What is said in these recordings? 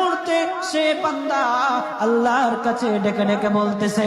মুহূর্তে সে বান্দা আল্লাহর কাছে ডেকে ডেকে বলতেছে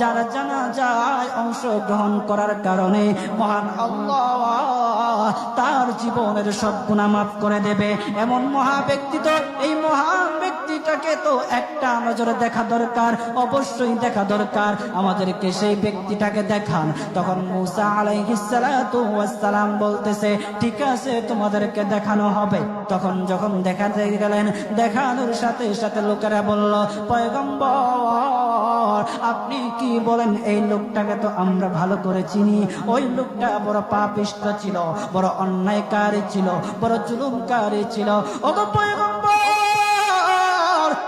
যারা জানা যায় অংশগ্রহণ করার কারণে মহান আল্লাহ তার জীবনের সব গুণা মাফ করে দেবে। এমন মহা ব্যক্তি তো এই মহান ব্যক্তিটাকে তো একটা নজরে দেখা দরকার, অবশ্যই দেখা দরকার। আমাদেরকে সেই ব্যক্তিটাকে দেখান। তখন মুসা আলাইহিসালাম বলতেছে, ঠিক আছে, তোমাদেরকে দেখানো হবে। তখন যখন দেখাতে গেলেন, দেখানোর সাথে সাথে লোকেরা বলল, পয়গম্বর, আপনি কি বলেন, এই লোকটাকে তো আমরা ভালো করে চিনি। ওই লোকটা বড় পাপিষ্ট ছিল, বড় অন্যায়কারী ছিল, বড় জুলুমকারী ছিল। ওগো পয়গম্বর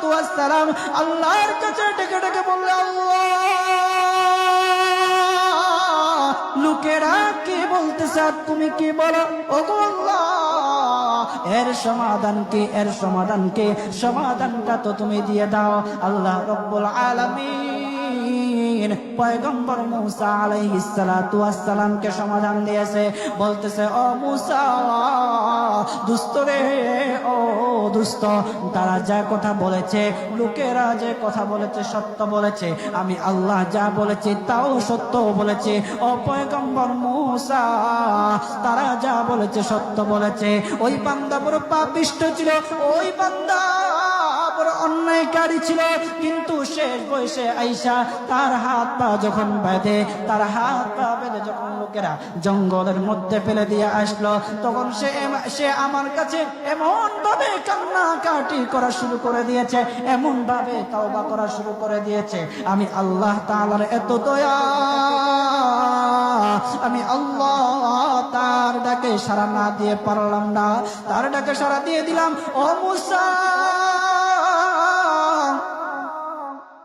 সালাম আল্লাহর কাছে ডেকে ডেকে বললে, আল্লাহ, লোকেরা কি বলতেছে আর তুমি কি বলো? ও আল্লাহ, এর সমাধান কে, এর সমাধান কে? সমাধানটা তো তুমি দিয়ে দাও। আল্লাহ রব্বুল আলামিন পয়গম্বর মুসা আলাইহিস সালাতু ওয়াস সালামকে সমাধান দিয়েছে। বলতেছে, ও মুসা, দুস্থ রে, ও দুস্থ, তারা যা কথা বলেছে, লোকেরা যে কথা বলেছে সত্য বলেছে। আমি আল্লাহ যা বলেছি তাও সত্য বলেছে। ও পয়গম্বর মুসা, তারা যা বলেছে সত্য বলেছে। ওই বান্দা বড় পাপিষ্ট ছিল, ওই বান্দা বড় অন্যায়কারী ছিল। কিন্তু শেষ বয়সে আইসা তার হাত পা যখন বেঁধে, তার হাত পা বেঁধে যখন লোকেরা জঙ্গলের মধ্যে ফেলে দিয়ে আসলো, তখন সে সে আমার কাছে এমন ভাবে কান্নাকাটি করা শুরু করে দিয়েছে এমন ভাবে তাওবা করা শুরু করে দিয়েছে, আমি আল্লাহ তাআলার এত দয়া, আমি আল্লাহ তার ডাকে সারা না দিয়ে পারলাম না, তার ডাকে সারা দিয়ে দিলাম, ও মুসা।